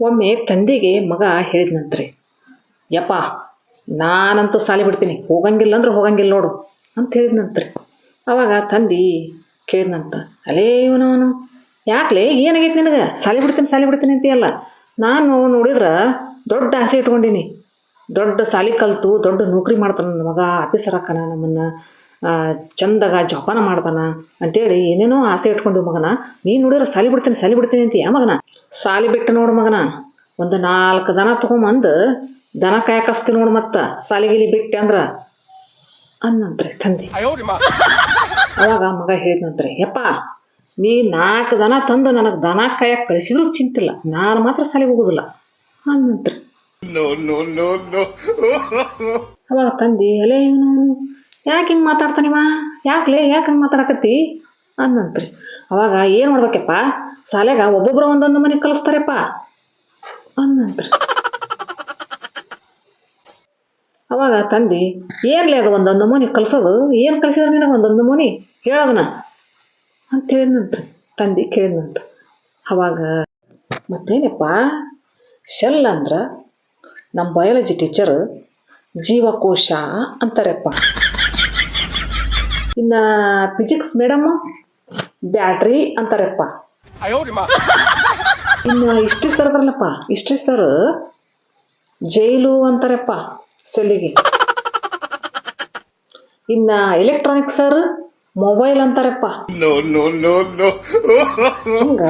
ಒಮ್ಮೆ ತಂದೆಗೆ ಮಗ ಹೇಳಿದ್ನಂತ್ರಿ ಯಪ್ಪ, ನಾನಂತೂ ಸಾಲಿ ಬಿಡ್ತೀನಿ, ಹೋಗಂಗಿಲ್ಲ ಅಂದ್ರೆ ಹೋಗಂಗಿಲ್ಲ ನೋಡು ಅಂತ ಹೇಳಿದ್ನಂತ್ರಿ ಅವಾಗ ತಂದಿ ಕೇಳಿದ್ನಂತ ಅಲೇ ಇವನವನು ಯಾಕಲೇ, ಏನಾಗೈತೆ ನಿನಗೆ? ಸಾಲಿ ಬಿಡ್ತೀನಿ ಸಾಲಿ ಬಿಡ್ತೀನಿ ಅಂತೀಯಲ್ಲ? ನಾನು ನೋಡಿದ್ರೆ ದೊಡ್ಡ ಆಸೆ ಇಟ್ಕೊಂಡೀನಿ. ದೊಡ್ಡ ಸಾಲಿ ಕಲಿತು, ದೊಡ್ಡ ನೌಕರಿ ಮಾಡ್ತಾನ ನನ್ನ ಮಗ, ಆಫೀಸರ್ ಹಾಕನ ನಮ್ಮನ್ನು. ಚಂದಾಗ ಜೋಪಾನ ಮಾಡ್ತಾನ ಅಂತೇಳಿ ಏನೇನೋ ಆಸೆ ಇಟ್ಕೊಂಡು ಮಗನ ನೀನು ನೋಡಿದ್ರೆ ಸಾಲಿ ಬಿಡ್ತೀನಿ ಸಾಲಿ ಬಿಡ್ತೀನಿ ಯಾ ಮಗನ? ಸಾಲಿ ಬಿಟ್ಟು ನೋಡು ಮಗನ ಒಂದು ನಾಲ್ಕು ದನ ತೊಗೊಂಬಂದು ದನ ಕಾಯಕಸ್ತಿ ನೋಡು ಮತ್ತೆ ಸಾಲಿಗಿಲಿ ಬಿಟ್ಟೆ ಅಂದ್ರೆ? ಅನ್ನಂತ್ರಿ ತಂದೆ. ಅವಾಗ ಮಗ ಹೇಳಿದ್ನಂತ್ರಿ ಯಪ್ಪ ನೀ ನಾಲ್ಕು ದನ ತಂದು ನನಗೆ ದನ ಕಾಯಕ್ಕೆ ಕಳಿಸಿದ್ರು ಚಿಂತಿಲ್ಲ ನಾನು ಮಾತ್ರ ಸಾಲಿಗೆ ಹೋಗುದಿಲ್ಲ. ಅನ್ನಂತ್ರಿ. ಅವಾಗ ತಂದೆ ಅಲೇ ಇವನು? ಯಾಕೆ ಹಿಂಗೆ ಮಾತಾಡ್ತಾನಿವ ಯಾಕಲೇ ಯಾಕೆ ಹಂಗೆ ಮಾತಾಡಕತ್ತಿ? ಅಂದಂತ್ರಿ ಅವಾಗ ಏನು ಮಾಡ್ಬೇಕಪ್ಪ? ಶಾಲೆಗ ಒಬ್ಬೊಬ್ರು ಒಂದೊಂದು ಮನೆ ಕಲಿಸ್ತಾರಪ್ಪ. ಅಂದಂತ್ರಿ ಅವಾಗ ತಂದೆ ಏನ್ಲೇ ಅದು ಒಂದೊಂದು ನಮೂನಿ ಕಲಿಸೋದು? ಏನು ಕಲಿಸಿದ್ರೆ ನಿನಗೆ ಒಂದೊಂದು ನಮೂನಿ ಹೇಳೋದನ ಅಂತ ಹೇಳಿದ್ನಂತ್ರಿ ತಂದೆ ಕೇಳಿದ್ನಂತ ಅವಾಗ ಮತ್ತೇನಪ್ಪ? ಶೆಲ್ ಅಂದ್ರೆ ನಮ್ಮ ಬಯಾಲಜಿ ಟೀಚರ್ ಜೀವಕೋಶ ಅಂತಾರಪ್ಪ. ಇನ್ನು ಫಿಸಿಕ್ಸ್ ಮೇಡಮ್ ಬ್ಯಾಟ್ರಿ ಅಂತಾರಪ್ಪ. ಇನ್ನು ಇಷ್ಟಿ ಸರ್ ಅದ್ರಲ್ಲಪ್ಪ ಇಷ್ಟಿ ಸರ್ ಜೈಲು ಅಂತಾರಪ್ಪ ಸೆಲ್ಲಿಗೆ. ಇನ್ನ ಎಲೆಕ್ಟ್ರಾನಿಕ್ ಸರ್ ಮೊಬೈಲ್ ಅಂತಾರಪ್ಪ. ಹಿಂಗ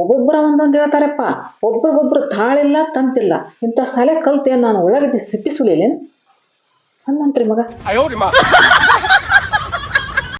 ಒಬ್ಬೊಬ್ಬರ ಒಂದೊಂದು ಹೇಳ್ತಾರಪ್ಪ ಒಬ್ರಿಗೊಬ್ರು ತಾಳಿಲ್ಲ ತಂತಿಲ್ಲ. ಇಂಥ ಸಲ ಕಲ್ತೆ ನಾನು ಒಳಗಡೆ ಸಿಪ್ಪಿ ಸುಲಿಲೇನು ಅನ್ನಂತ್ರಿ ಮಗ